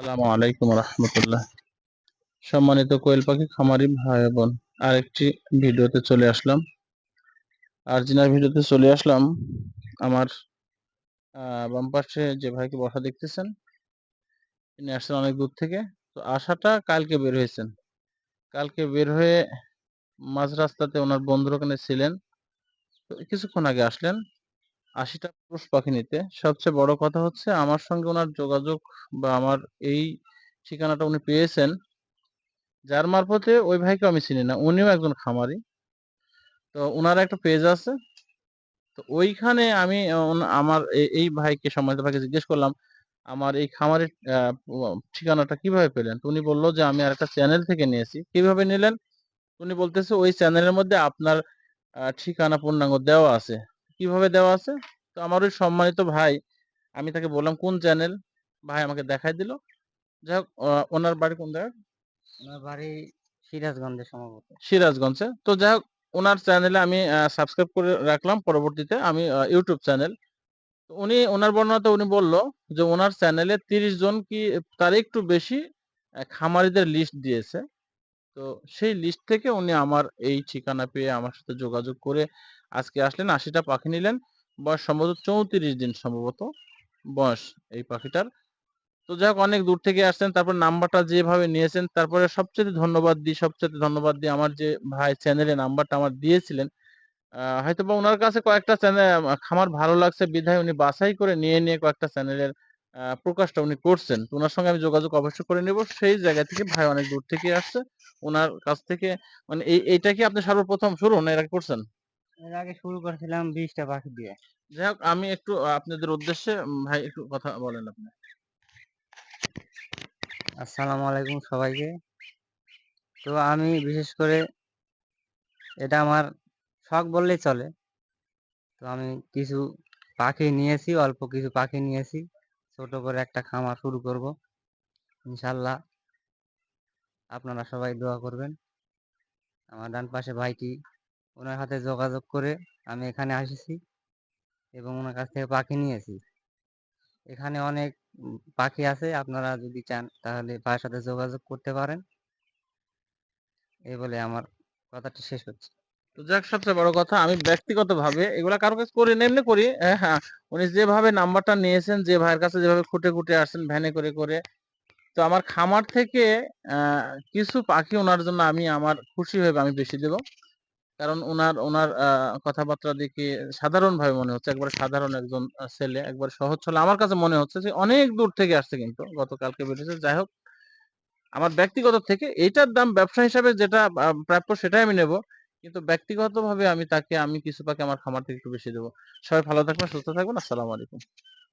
আসসালামু আলাইকুম রহমতুল্লাহ। সম্মানিত কোয়েল পাখি, খামারি ভাই বোন, আরেকটি ভিডিওতে চলে আসলাম। আর্জিনার ভিডিওতে চলে আসলাম, আমার বাম পাশে যে ভাইকে বসা দেখতেছেন, তিনি আসছেন অনেক দূর থেকে। তো আসাটা কালকে বের হয়েছেন। কালকে বের হয়ে মাঝ রাস্তাতে ওনার বন্ধুর ওখানে ছিলেন। কিছুক্ষণ আগে আসলেন। আশিটা পুরুষ পাখি নিতে। সবচেয়ে বড় কথা হচ্ছে আমার সঙ্গে ওনার যোগাযোগ বা আমার এই ঠিকানাটা উনি পেয়েছেন। যার মারফতে ওই ভাইকে আমি চিনি না, উনিও একজন খামারি। তো ওনার একটা পেজ আছে। তো ওইখানে আমি আমার এই- ভাইকে, সম্মানিত ভাইকে জিজ্ঞেস করলাম, আমার এই খামারের ঠিকানাটা কীভাবে পেলেন? তো উনি বলল যে, আমি আর একটা চ্যানেল থেকে নিয়েছি। কীভাবে নিলেন? উনি বলতেছে, ওই চ্যানেলের মধ্যে আপনার ঠিকানা, পূর্ণাঙ্গ দেওয়া আছে। কীভাবে দেওয়া আছে? তো আমার ওই সম্মানিত ভাই আমি তাকে বললাম কোন চ্যানেল ভাই আমাকে দেখাই দিল। যাই হোক ওনার বাড়ি কোন জায়গায়? বাড়ি সিরাজগঞ্জে সম্ভবত। সিরাজগঞ্জে। তো যাই হোক ওনার চ্যানেলে আমি সাবস্ক্রাইব করে রাখলাম। পরবর্তীতে আমি ইউটিউব চ্যানেল উনি ওনার বর্ণনাতে উনি বলল যে ওনার চ্যানেলে তিরিশ জন কি তার একটু বেশি খামারিদের লিস্ট দিয়েছে। তো সেই লিস্ট থেকে উনি আমার এই ঠিকানা পেয়ে আমার সাথে যোগাযোগ করে আজকে আসলেন, আশিটা পাখি নিলেন। বয়স সম্ভবত চৌত্রিশ দিন সম্ভবত বয়স এই পাখিটার। তো যাই অনেক দূর থেকে আসছেন, তারপর নাম্বারটা যেভাবে নিয়েছেন, তারপরে সবচেয়ে ধন্যবাদ দিই, সবচেয়ে ধন্যবাদ দিই আমার যে ভাই চ্যানেলে নাম্বারটা আমার দিয়েছিলেন। হয়তো বা ওনার কাছে কয়েকটা চ্যানেল খামার ভালো লাগছে, বিধায় উনি বাছাই করে নিয়ে নিয়ে কয়েকটা চ্যানেলের প্রকাশটা উনি করছেন। তো ওনার সঙ্গে আমি যোগাযোগ অবশ্যই করে নেব। সেই জায়গা থেকে ভাই অনেক দূর থেকে আসছে ওনার কাছ থেকে মানে এই, এইটা কি আপনি সর্বপ্রথম শুরু না আগে করছেন? এর আগে শুরু করেছিলাম বিশটা পাখি দিয়ে। যাই হোক আমি একটু আপনাদের উদ্দেশ্যে ভাই একটু কথা বলেন আপনি। আসসালামু আলাইকুম সবাইকে। তো আমি বিশেষ করে এটা আমার শখ বললেই চলে। তো আমি কিছু পাখি নিয়েছি অল্প কিছু পাখি নিয়েছি। ছোট করে একটা খামার শুরু করব ইনশাল্লাহ। আপনারা সবাই দোয়া করবেন। আমার ডান পাশে ভাইটি ওনার হাতে যোগাযোগ করে আমি এখানে এসেছি এবং ওনার কাছ থেকে পাখি নিয়েছি। এখানে অনেক পাখি আছে আপনারা যদি চান তাহলে ভাইয়ের সাথে যোগাযোগ করতে পারেন। এই বলে আমার কথাটি শেষ হচ্ছে। তো যাক সবচেয়ে বড় কথা আমি ব্যক্তিগতভাবে এগুলা কারও কাছে করি না এমনি করি। আহ, হ্যাঁ উনি যেভাবে নাম্বারটা নিয়েছেন যে ভাইয়ের কাছে যেভাবে খুঁটে খুঁটে আসছেন ভ্যানে করে করে। তো আমার খামার থেকে কিছু পাখি ওনার জন্য আমি আমার খুশি হয়ে আমি বেশি দেব। কারণ ওনার ওনার কথাবার্তা দেখে সাধারণ ভাবে মনে হচ্ছে, একবারে সাধারণ একজন ছেলে, একবার সহজ ছেলে। আমার কাছে মনে হচ্ছে যে, অনেক দূর থেকে আসছে কিন্তু গতকালকে বেরিয়েছে। যাই হোক, আমার ব্যক্তিগত থেকে এইটার দাম ব্যবসা হিসাবে যেটা প্রাপ্য সেটাই আমি নেব। কিন্তু ব্যক্তিগতভাবে আমি তাকে, আমি কিছু পাখি আমার খামার থেকে একটু বেশি দেবো। সবাই ভালো থাকবেন, সুস্থ থাকবেন। আসসালামু আলাইকুম।